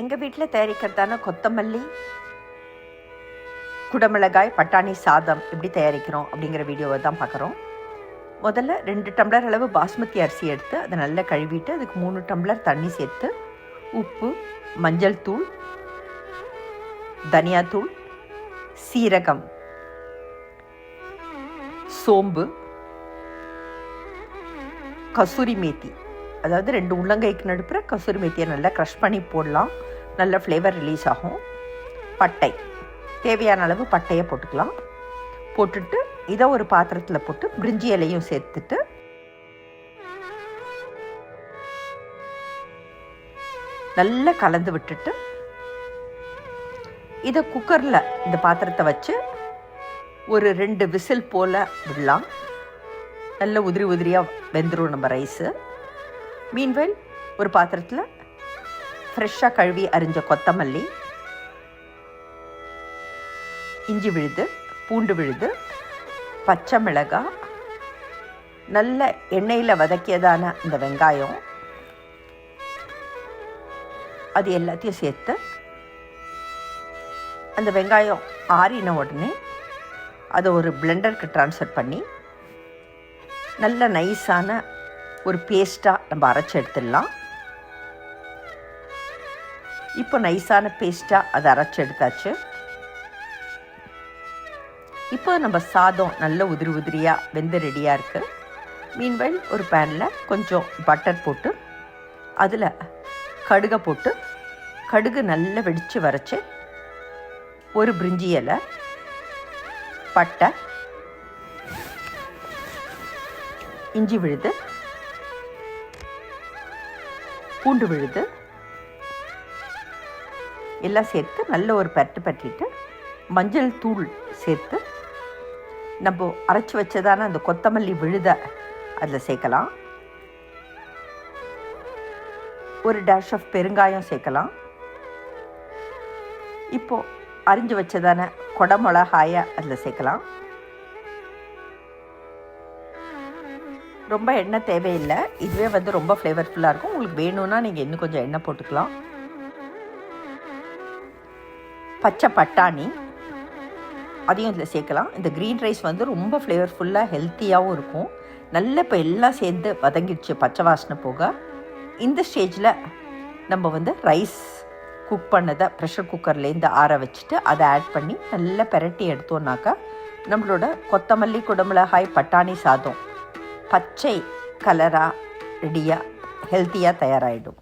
எங்கள் வீட்டில் தயாரிக்கிறதான கொத்தமல்லி குடமிளகாய் பட்டாணி சாதம் எப்படி தயாரிக்கிறோம் அப்படிங்கிற வீடியோவை தான் பார்க்குறோம். முதல்ல ரெண்டு டம்ளர் அளவு பாஸ்மதி அரிசி எடுத்து அதை நல்லா கழுவிட்டு அதுக்கு மூணு டம்ளர் தண்ணி சேர்த்து உப்பு மஞ்சள் தூள் தனியாத்தூள் சீரகம் சோம்பு கசூரி மேத்தி. அதாவது ரெண்டு உள்ளங்கைக்கு நடுப்புற கசூரி மெத்தியை நல்லா க்ரஷ் பண்ணி போடலாம். நல்ல ஃப்ளேவர் ரிலீஸ் ஆகும். பட்டை. தேவையான அளவு பட்டையை போட்டுக்கலாம். போட்டுட்டு இதை ஒரு பாத்திரத்தில் போட்டு பிரிஞ்சி இலையும் சேர்த்துட்டு நல்லா கலந்து விட்டுட்டு இதை குக்கரில் இந்த பாத்திரத்தை வச்சு ஒரு ரெண்டு விசில் போல் விடலாம். நல்ல உதிரி உதிரியாக வெந்துடும் நம்ம ரைஸு மீன்வெல் ஒரு பாத்திரத்தில் ஃப்ரெஷ்ஷாக கழுவி அரிஞ்ச கொத்தமல்லி இஞ்சி விழுது பூண்டு விழுது பச்சை மிளகாய் நல்ல எண்ணெயில் வதக்கியதான இந்த வெங்காயம் அது எல்லாத்தையும் சேர்த்து அந்த வெங்காயம் ஆறின உடனே அதை ஒரு பிளெண்டருக்கு ட்ரான்ஸ்ஃபர் பண்ணி நல்ல நைஸான ஒரு பேஸ்ட்டாக நம்ம அரைச்சி எடுத்துடலாம். இப்போ நைஸான பேஸ்ட்டாக அதை அரைச்சி எடுத்தாச்சு. இப்போ நம்ம சாதம் நல்ல உதிரி உதிரியாக வெந்து ரெடியாக இருக்குது மீன்வெல் ஒரு பேனில் கொஞ்சம் பட்டர் போட்டு அதில் கடுகை போட்டு கடுகு நல்லா வெடித்து வரைச்சி ஒரு பிரிஞ்சி இலை பட்டை இஞ்சி விழுது பூண்டு விழுது. எல்லாம் சேர்த்து நல்ல ஒரு பரட்டு பற்றிட்டு மஞ்சள் தூள் சேர்த்து நம்ம அரைச்சி வச்சதான அந்த கொத்தமல்லி விழுத அதில் சேர்க்கலாம். ஒரு டேஷ் ஆஃப் பெருங்காயம் சேர்க்கலாம். இப்போது அரிஞ்சு வச்சதான கொடமிளகாயை அதில் சேர்க்கலாம். ரொம்ப எண்ணெய் தேவையில்லை. இதுவே வந்து ரொம்ப ஃப்ளேவர்ஃபுல்லாக இருக்கும். உங்களுக்கு வேணும்னா நீங்கள் இன்னும் கொஞ்சம் எண்ணெய் போட்டுக்கலாம். பச்சை பட்டாணி. அதையும் இதில் சேர்க்கலாம். இந்த க்ரீன் ரைஸ் வந்து ரொம்ப ஃப்ளேவர்ஃபுல்லாக ஹெல்த்தியாகவும் இருக்கும். நல்ல இப்போ எல்லாம் சேர்ந்து வதங்கிடுச்சு பச்சை வாசனை போக. இந்த ஸ்டேஜில் நம்ம வந்து ரைஸ் குக் பண்ணதை ப்ரெஷர் குக்கர்லேருந்து ஆற வச்சுட்டு அதை ஆட் பண்ணி நல்லா பெரட்டி எடுத்தோன்னாக்கா நம்மளோட கொத்தமல்லி குடமிளகாய் பட்டாணி சாதம் பச்சை கலராக ரெடியாக ஹெல்த்தியாக தயாராகிடும்